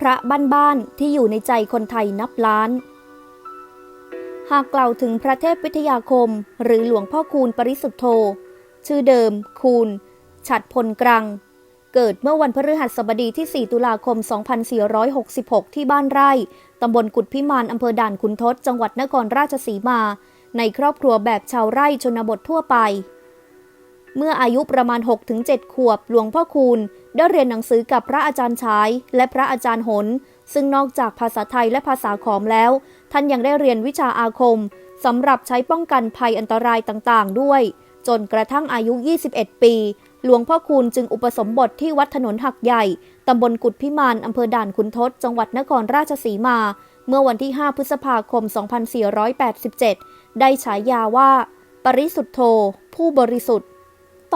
พระบ้านๆที่อยู่ในใจคนไทยนับล้าน หากกล่าวถึงพระเทพวิทยาคม หรือหลวงพ่อคูณปริสุทธโธ ชื่อเดิม คูณ ฉัดพลกรัง เกิดเมื่อวันพฤหัสบดีที่ 4 ตุลาคม 2466 ที่บ้านไร่ ตำบลกุดพิมานอำเภอด่านขุนทด จังหวัดนครราชสีมา ในครอบครัวแบบชาวไร่ชนบททั่วไป เมื่ออายุประมาณ 6-7 ขวบ หลวงพ่อคูณ ได้เรียนหนังสือกับพระอาจารย์ชายและพระอาจารย์หน ซึ่งนอกจากภาษาไทยและภาษาขอมแล้ว ท่านยังได้เรียนวิชาอาคมสำหรับใช้ป้องกันภัยอันตรายต่างๆ ด้วย จนกระทั่งอายุ 21 ปี หลวงพ่อคูณจึงอุปสมบทที่วัดถนนหักใหญ่ตำบลกุดพิมานอำเภอด่านขุนทด จังหวัดนครราชสีมา เมื่อวันที่ 5 พฤษภาคม 2487 ได้ฉายาว่า ปริสุทธโธ ผู้บริสุทธิ์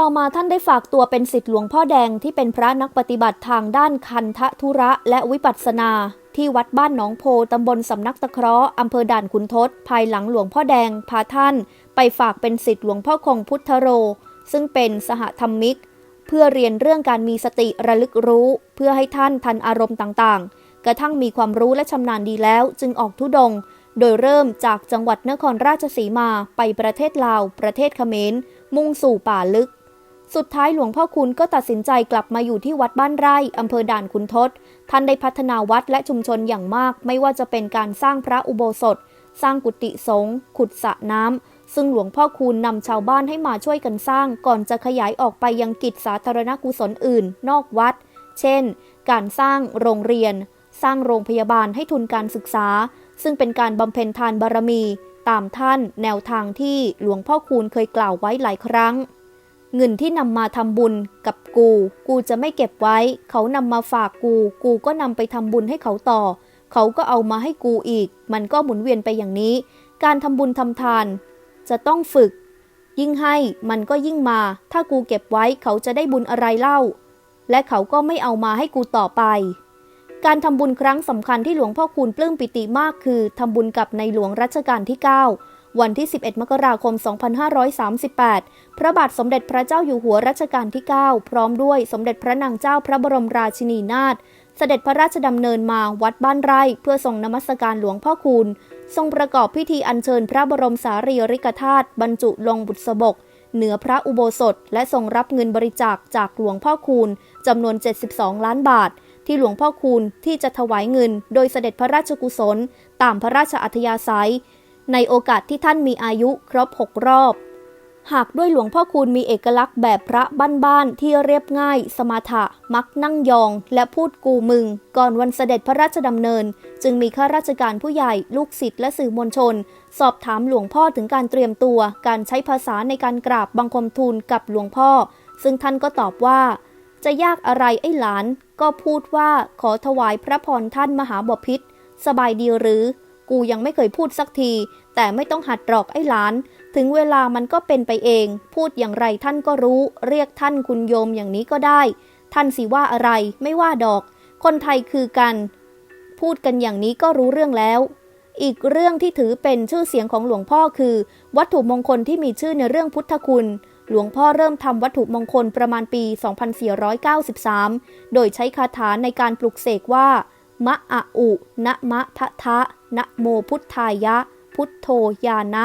ต่อมาท่านได้ฝากตัวเป็นศิษย์หลวงพ่อแดงที่เป็นพระนักปฏิบัติทางด้านคันทะธุระและวิปัสสนา ที่วัดบ้านหนองโพตำบลสำนักตะเคราะห์อำเภอด่านขุนทด ภายหลังหลวงพ่อแดงพาท่าน ไปฝากเป็นศิษย์หลวงพ่อคงพุทธโร ซึ่งเป็นสหธรรมิก เพื่อเรียนเรื่องการมีสติระลึกรู้ เพื่อให้ท่านทันอารมณ์ต่างๆ กระทั่งมีความรู้และชำนาญดีแล้วจึงออกทุดง โดยเริ่มจากจังหวัดนครราชสีมาไปประเทศลาว ประเทศเขมรมุ่งสู่ป่าลึก สุดท้ายหลวงพ่อคุณก็ตัดสินใจกลับมาอยู่ที่วัดบ้านไร่อำเภอด่านขุนทด ท่านได้พัฒนาวัดและชุมชนอย่างมาก ไม่ว่าจะเป็นการสร้างพระอุโบสถ สร้างกุฏิสงฆ์ขุดสระน้ำซึ่งหลวงพ่อคูณนำชาวบ้านให้มาช่วยกันสร้าง ก่อนจะขยายออกไปยังกิจสาธารณกุศลอื่น นอกวัด เช่น การสร้างโรงเรียน สร้างโรงพยาบาลให้ทุนการศึกษา ซึ่งเป็นการบำเพ็ญทานบารมี ตามท่าน แนวทางที่หลวงพ่อคูณเคยกล่าวไว้หลายครั้ง เงินที่นำมาทำบุญกับกู กูจะไม่เก็บไว้ เขานำมาฝากกู กูก็นำไปทำบุญให้เขาต่อ เขาก็เอามาให้กูอีก มันก็หมุนเวียนไปอย่างนี้ การทำบุญทำทาน จะต้องฝึก ยิ่งให้มันก็ยิ่งมา ถ้ากูเก็บไว้เขาจะได้บุญอะไรเล่า และเขาก็ไม่เอามาให้กูต่อไป การทำบุญครั้งสำคัญที่หลวงพ่อคูณปลื้มปิติมากคือทำบุญกับในหลวงรัชกาลที่ 9 วันที่ 11 มกราคม 2538 พระบาทสมเด็จพระเจ้าอยู่หัวรัชกาลที่ 9 พร้อมด้วยสมเด็จพระนางเจ้าพระบรมราชินีนาถเสด็จพระราชดำเนินมาวัดบ้านไร่เพื่อทรงนมัสการหลวงพ่อคูณ ทรงประกอบพิธีอัญเชิญพระบรมสารีริกธาตุบรรจุลงบุษบก เหนือพระอุโบสถ และทรงรับเงินบริจาคจากหลวงพ่อคูณจำนวน 72 ล้านบาท ที่หลวงพ่อคูณที่จะถวายเงิน โดยเสด็จพระราชกุศล ตามพระราชอัธยาศัย ในโอกาสที่ท่านมีอายุครบ 6 รอบ หากด้วยหลวงพ่อคูณมีเอกลักษณ์แบบพระบ้านๆที่เรียบง่าย สมถะ มักนั่งยอง และพูดกูมึง ก่อนวันเสด็จพระราชดำเนิน จึงมีข้าราชการผู้ใหญ่ ลูกศิษย์และสื่อมวลชน สอบถามหลวงพ่อถึงการเตรียมตัว การใช้ภาษาในการกราบบังคมทูลกับหลวงพ่อ ซึ่งท่านก็ตอบว่า จะยากอะไรไอ้หลาน ก็พูดว่าขอถวายพระพรท่านมหาบพิษสบายดีหรือ กูยังไม่เคยพูดสักที แต่ไม่ต้องหัดหรอกไอ้หลาน ถึงเวลามันก็เป็นไปเอง พูดอย่างไรท่านก็รู้ เรียกท่านคุณโยมอย่างนี้ก็ได้ ท่านสิว่าอะไรไม่ว่าดอก คนไทยคือกัน พูดกันอย่างนี้ก็รู้เรื่องแล้ว อีกเรื่องที่ถือเป็นชื่อเสียงของหลวงพ่อคือ วัตถุมงคลที่มีชื่อในเรื่องพุทธคุณหลวงพ่อเริ่มทำวัตถุมงคลประมาณปี 2493 โดยใช้คาถาในการปลุกเสกว่า มะอะอุ นะมะทะทะ นะโมพุทธายะ พุทโธยานะ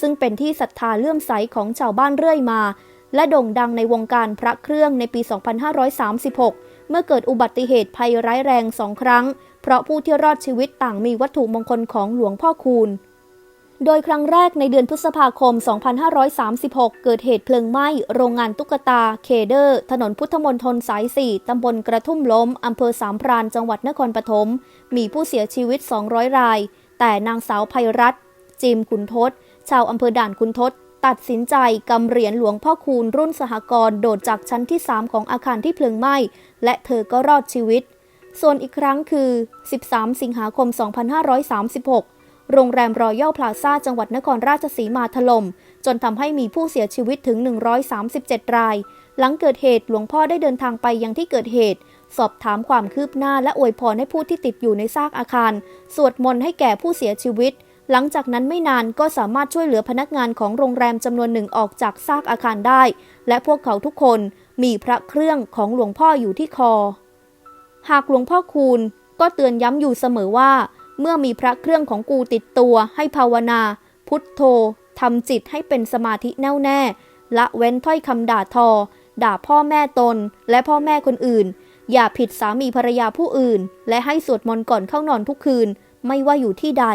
ซึ่งเป็นที่ศรัทธาเลื่อมใสของชาวบ้านเรื่อยมา และโด่งดังในวงการพระเครื่องในปี 2536 เมื่อเกิดอุบัติเหตุภัยร้ายแรงสองครั้ง เพราะผู้ที่รอดชีวิตต่างมีวัตถุมงคลของหลวงพ่อคูณ โดยครั้งแรกในเดือนพฤษภาคม 2536 เกิดเหตุเพลิงไหม้โรงงานตุ๊กตา เคเดอร์ ถนนพุทธมณฑลสาย 4 ตำบลกระทุ่มล้ม อำเภอสามพราน จังหวัดนครปฐม มีผู้เสียชีวิต 200 ราย แต่นางสาวภัยรัตจิมขุนทศ ชาวอำเภอด่านขุนทศ ตัดสินใจกำเหรียญหลวงพ่อคูณรุ่นสหกรณ์โดดจากชั้นที่ 3 ของอาคารที่เพลิงไหม้ และเธอก็รอดชีวิต ส่วนอีกครั้งคือ 13 สิงหาคม 2536 โรงแรมรอยัลพลาซ่าจังหวัดนครราชสีมาถล่มจนทำให้มีผู้เสียชีวิตถึง 137 ราย หลังเกิดเหตุหลวงพ่อได้เดินทางไปยังที่เกิดเหตุ สอบถามความคืบหน้าและอวยพรให้ผู้ที่ติดอยู่ในซากอาคาร สวดมนต์ให้แก่ผู้เสียชีวิต หลังจากนั้นไม่นานก็สามารถช่วยเหลือพนักงานของโรงแรมจำนวนหนึ่งออกจากซากอาคารได้ และพวกเขาทุกคนมีพระเครื่องของหลวงพ่ออยู่ที่คอ หากหลวงพ่อคูณก็เตือนย้ำอยู่เสมอว่า เมื่อมีพระเครื่องของกูติดตัวให้ภาวนา พุทโธทำจิตให้เป็นสมาธิแน่วแน่ ละเว้นถ้อยคำด่าทอ ด่าพ่อแม่ตนและพ่อแม่คนอื่น อย่าผิดสามีภรรยาผู้อื่น และให้สวดมนต์ก่อนเข้านอนทุกคืน ไม่ว่าอยู่ที่ใด